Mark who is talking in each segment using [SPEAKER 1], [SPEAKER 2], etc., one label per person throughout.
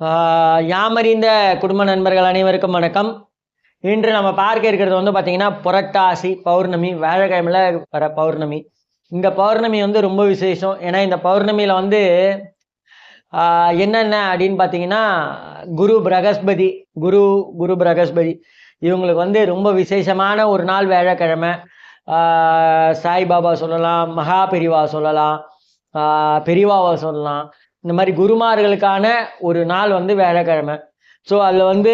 [SPEAKER 1] யாமறிந்த குடும்ப நண்பர்கள் அனைவருக்கும் வணக்கம். இன்று நம்ம பார்க்க இருக்கிறது வந்து பார்த்தீங்கன்னா புரட்டாசி பௌர்ணமி வேழக்கிழமையில் வர பௌர்ணமி. இந்த பௌர்ணமி வந்து ரொம்ப விசேஷம். ஏன்னா இந்த பௌர்ணமியில் வந்து என்னென்ன அப்படின்னு பார்த்தீங்கன்னா குரு பிரகஸ்பதி குரு குரு பிரகஸ்பதி. இவங்களுக்கு வந்து ரொம்ப விசேஷமான ஒரு நாள் வேழக்கிழமை. சாய்பாபா சொல்லலாம் மகா பெரிவா சொல்லலாம் பெரிவாவை சொல்லலாம். இந்த மாதிரி குருமார்களுக்கான ஒரு நாள் வந்து வியாழக்கிழமை. ஸோ அதில் வந்து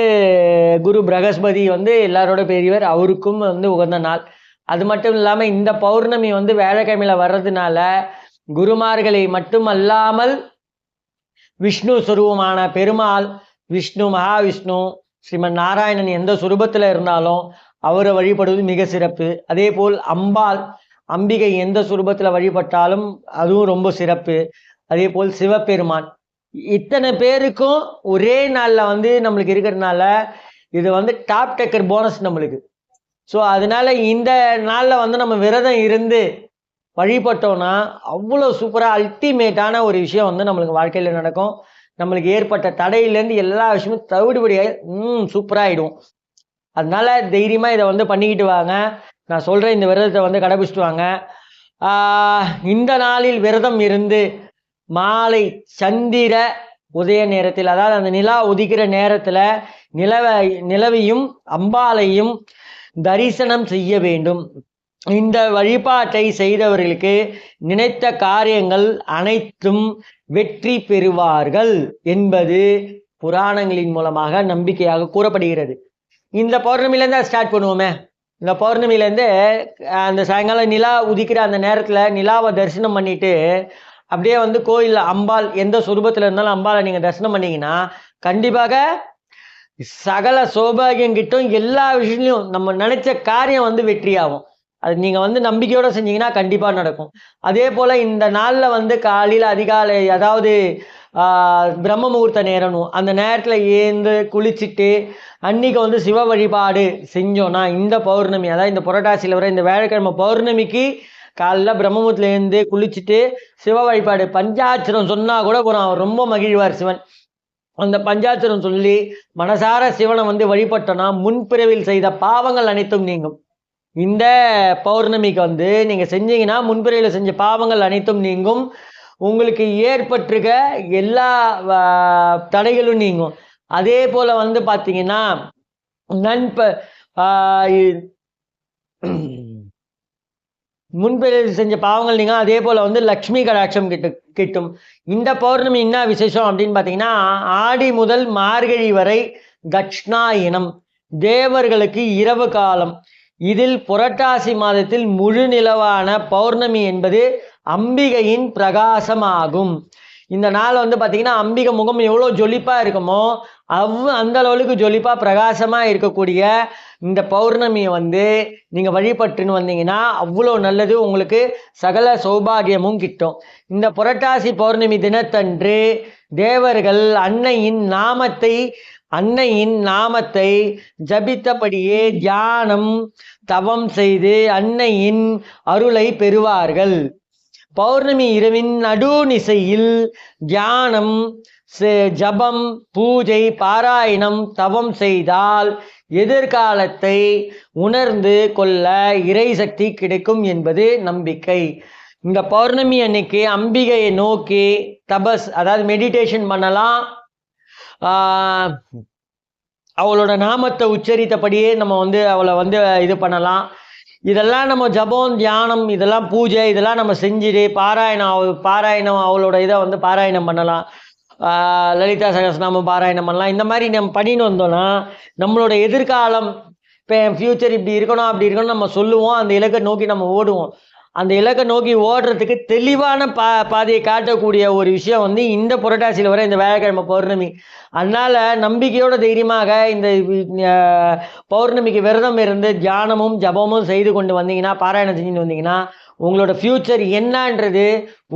[SPEAKER 1] குரு பிரகஸ்பதி வந்து எல்லாரோட பெரியவர் அவருக்கும் வந்து உகந்த நாள். அது மட்டும் இல்லாமல் இந்த பௌர்ணமி வந்து வியாழக்கிழமையில வர்றதுனால குருமார்களை மட்டும் அல்லாமல் விஷ்ணு சுரூபமான பெருமாள் விஷ்ணு மகாவிஷ்ணு ஸ்ரீமன் நாராயணன் எந்த சுரூபத்தில் இருந்தாலும் அவரை வழிபடுவது மிக சிறப்பு. அதே போல் அம்பாள் அம்பிகை எந்த சுரூபத்தில் வழிபட்டாலும் அதுவும் ரொம்ப சிறப்பு. அதே போல் சிவபெருமான். இத்தனை பேருக்கும் ஒரே நாளில் வந்து நம்மளுக்கு இருக்கிறதுனால இது வந்து டாப் டெக்கர் போனஸ் நம்மளுக்கு. ஸோ அதனால இந்த நாளில் வந்து நம்ம விரதம் இருந்து வழிபட்டோம்னா அவ்வளோ சூப்பராக அல்டிமேட்டான ஒரு விஷயம் வந்து நம்மளுக்கு வாழ்க்கையில் நடக்கும். நம்மளுக்கு ஏற்பட்ட தடையிலேருந்து எல்லா விஷயமும் தவிடுபடியாக ம் சூப்பராகிடும் அதனால தைரியமாக இதை வந்து பண்ணிக்கிட்டு வாங்க. நான் சொல்கிறேன் இந்த விரதத்தை வந்து கடைபிடிச்சிட்டு வாங்க. இந்த நாளில் விரதம் இருந்து மாலை சந்திர உதய நேரத்தில் அதாவது அந்த நிலா உதிக்கிற நேரத்தில் நிலவ நிலவையும் அம்பாளையும் தரிசனம் செய்ய வேண்டும். இந்த வழிபாட்டை செய்தவர்களுக்கு நினைத்த காரியங்கள் அனைத்தும் வெற்றி பெறுவார்கள் என்பது புராணங்களின் மூலமாக நம்பிக்கையாக கூறப்படுகிறது. இந்த பௌர்ணமிலேருந்து ஸ்டார்ட் பண்ணுவோமே. இந்த பௌர்ணமிலேருந்து அந்த சாயங்காலம் நிலா உதிக்கிற அந்த நேரத்தில் நிலாவை தரிசனம் பண்ணிட்டு அப்படியே வந்து கோயிலில் அம்பாள் எந்த சுரூபத்தில் இருந்தாலும் அம்பாளை நீங்கள் தரிசனம் பண்ணீங்கன்னா கண்டிப்பாக சகல சௌபாகியம் கிட்டும் எல்லா விஷயத்துலையும் நம்ம நினைச்ச காரியம் வந்து வெற்றியாகும். அது நீங்கள் வந்து நம்பிக்கையோடு செஞ்சீங்கன்னா கண்டிப்பாக நடக்கும். அதே போல் இந்த நாளில் வந்து காலையில் அதிகாலை அதாவது பிரம்ம முகூர்த்த நேரணும். அந்த நேரத்தில் ஏந்து குளிச்சுட்டு அன்னைக்கு வந்து சிவ வழிபாடு செஞ்சோன்னா இந்த பௌர்ணமி அதாவது இந்த புரட்டாசியில் வர இந்த வியாழக்கிழமை பௌர்ணமிக்கு காலைல பிரம்மமுகத்துல குளிச்சுட்டு சிவ வழிபாடு பஞ்சாட்சரம் சொன்னால் கூட போகிறோம் அவர் ரொம்ப மகிழ்வார் சிவன். அந்த பஞ்சாட்சரம் சொல்லி மனசார சிவனை வந்து வழிபட்டோன்னா முன்பிறவில் செய்த பாவங்கள் அனைத்தும் நீங்கும். இந்த பௌர்ணமிக்கு வந்து நீங்கள் செஞ்சீங்கன்னா முன்பிறவியில் செஞ்ச பாவங்கள் அனைத்தும் நீங்கும். உங்களுக்கு ஏற்பட்டிருக்க எல்லா தடைகளும் நீங்கும். அதே போல் வந்து பார்த்தீங்கன்னா நண்ப முன்பிறவி செஞ்ச பாவங்கள் நீங்கள் அதே போல் வந்து லக்ஷ்மி கடாட்சம் கிட்டு கிட்டும். இந்த பௌர்ணமி என்ன விசேஷம் அப்படின்னு பார்த்தீங்கன்னா ஆடி முதல் மார்கழி வரை தட்சிணாயினம் தேவர்களுக்கு இரவு காலம். இதில் புரட்டாசி மாதத்தில் முழு நிலவான பௌர்ணமி என்பது அம்பிகையின் பிரகாசமாகும். இந்த நாள் வந்து பார்த்தீங்கன்னா அம்பிகை முகம் எவ்வளோ ஜொலிப்பாக இருக்குமோ அவ் அந்த அளவுக்கு ஜொலிப்பாக பிரகாசமாக இருக்கக்கூடிய இந்த பௌர்ணமியை வந்து நீங்கள் வழிபட்டுன்னு வந்தீங்கன்னா அவ்வளோ நல்லது உங்களுக்கு சகல சௌபாகியமும் கிட்டும். இந்த புரட்டாசி பௌர்ணமி தினத்தன்று தேவர்கள் அன்னையின் நாமத்தை அன்னையின் நாமத்தை ஜபித்தபடியே தியானம் தவம் செய்து அன்னையின் அருளை பெறுவார்கள். பௌர்ணமி இரவின் நடுநிசையில் தியானம் ஜபம் பூஜை பாராயணம் தவம் செய்தால் எதிர்காலத்தை உணர்ந்து கொள்ள இறை சக்தி கிடைக்கும் என்பது நம்பிக்கை. இந்த பௌர்ணமி அன்னைக்கு அம்பிகையை நோக்கி தபஸ் அதாவது மெடிடேஷன் பண்ணலாம். அவளோட நாமத்தை உச்சரித்தபடியே நம்ம வந்து அவளை வந்து இது பண்ணலாம். இதெல்லாம் நம்ம ஜபம் தியானம் இதெல்லாம் பூஜை இதெல்லாம் நம்ம செஞ்சுட்டு பாராயணம் அவ பாராயணம் அவளோட இதை வந்து பாராயணம் பண்ணலாம். லலிதா சகசநாமம் பாராயணம் பண்ணலாம் இந்த மாதிரி நம்ம பண்ணின்னு வந்தோம்னா நம்மளோட எதிர்காலம் இப்போ என் ஃப்யூச்சர் இப்படி இருக்கணும் அப்படி இருக்கணும் நம்ம சொல்லுவோம். அந்த இலக்கை நோக்கி நம்ம ஓடுவோம். அந்த இலக்கை நோக்கி ஓடுறதுக்கு தெளிவான பா பாதையை காட்டக்கூடிய ஒரு விஷயம் வந்து இந்த புரட்டாசியில் வர இந்த வியாழக்கிழமை பௌர்ணமி. அதனால் நம்பிக்கையோட தைரியமாக இந்த பௌர்ணமிக்கு விரதம் இருந்து தியானமும் ஜபமும் செய்து கொண்டு வந்தீங்கன்னா பாராயணம் செஞ்சுட்டு வந்தீங்கன்னா உங்களோட ஃப்யூச்சர் என்னன்றது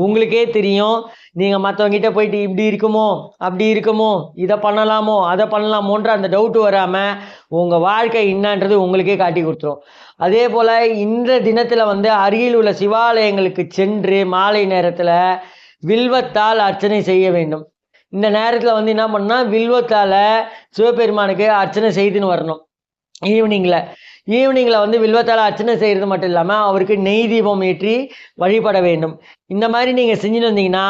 [SPEAKER 1] உங்களுக்கே தெரியும். நீங்கள் மற்றவங்கிட்ட போயிட்டு இப்படி இருக்குமோ அப்படி இருக்குமோ இதை பண்ணலாமோ அதை பண்ணலாமோன்ற அந்த டவுட்டு வராமல் உங்கள் வாழ்க்கை என்னன்றது உங்களுக்கே காட்டி கொடுத்துரும். அதே போல் இந்த தினத்தில் வந்து அருகில் உள்ள சிவாலயங்களுக்கு சென்று மாலை நேரத்தில் வில்வத்தால் அர்ச்சனை செய்ய வேண்டும். இந்த நேரத்தில் வந்து என்ன பண்ணால் வில்வத்தால் சிவபெருமானுக்கு அர்ச்சனை செய்துன்னு வரணும். ஈவினிங்கில் ஈவினிங்கில் வந்து வில்வத்தால் அர்ச்சனை செய்கிறது மட்டும் இல்லாமல் அவருக்கு நெய் தீபம் ஏற்றி வழிபட வேண்டும். இந்த மாதிரி நீங்கள் செஞ்சுட்டு வந்தீங்கன்னா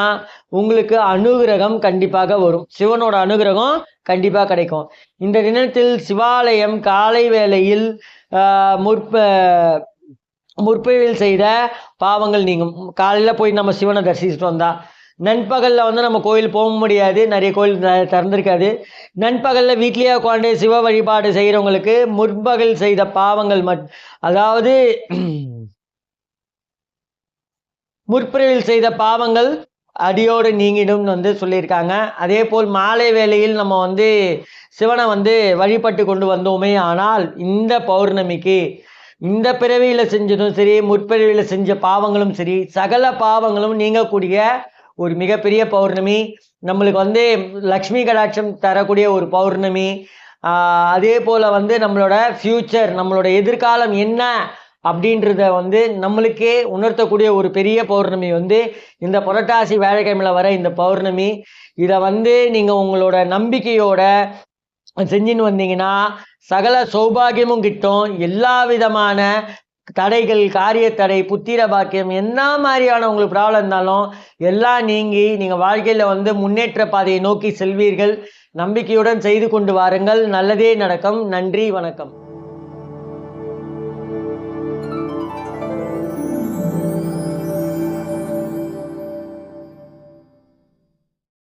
[SPEAKER 1] உங்களுக்கு அனுகிரகம் கண்டிப்பாக வரும். சிவனோட அனுகிரகம் கண்டிப்பாக கிடைக்கும். இந்த தினத்தில் சிவாலயம் காலை வேளையில் முற்ப முற்பையில் செய்த பாவங்கள் நீங்கும். காலையில் போய் நம்ம சிவனை தரிசிச்சுட்டு வந்தால் நண்பகலில் வந்து நம்ம கோயில் போக முடியாது. நிறைய கோயில் த- திறந்திருக்காது. நண்பகலில் வீட்லேயே உட்காந்து சிவ வழிபாடு செய்கிறவங்களுக்கு முற்பகல் செய்த பாவங்கள் மட் அதாவது முற்பிறவில் செய்த பாவங்கள் அடியோடு நீங்கிடும் வந்து சொல்லியிருக்காங்க. அதே போல் மாலை வேளையில் நம்ம வந்து சிவனை வந்து வழிபட்டு கொண்டு வந்தோமே ஆனால் இந்த பௌர்ணமிக்கு இந்த பிறவியில் செஞ்சதும் சரி முற்பிறவியில் செஞ்ச பாவங்களும் சரி சகல பாவங்களும் நீங்கக்கூடிய ஒரு மிகப்பெரிய பௌர்ணமி. நம்மளுக்கு வந்து லக்ஷ்மி கடாட்சம் தரக்கூடிய ஒரு பௌர்ணமி. அதே போல் வந்து நம்மளோட ஃப்யூச்சர் நம்மளோட எதிர்காலம் என்ன அப்படின்றத வந்து நம்மளுக்கே உணர்த்தக்கூடிய ஒரு பெரிய பௌர்ணமி வந்து இந்த புரட்டாசி வேலைக்கிழமையில் வர இந்த பௌர்ணமி. இதை வந்து நீங்கள் உங்களோட நம்பிக்கையோட செஞ்சுன்னு வந்தீங்கன்னா சகல சௌபாகியமும் கிட்டும். எல்லா விதமான தடைகள் காரிய தடை புத்திர பாக்கியம் என்ன மாதிரியான உங்களுக்கு ப்ராப்ளம் இருந்தாலும் எல்லாம் நீங்கி நீங்கள் வாழ்க்கையில் வந்து முன்னேற்ற பாதையை நோக்கி செல்வீர்கள். நம்பிக்கையுடன் செய்து கொண்டு வாருங்கள். நல்லதே நடக்கும். நன்றி. வணக்கம்.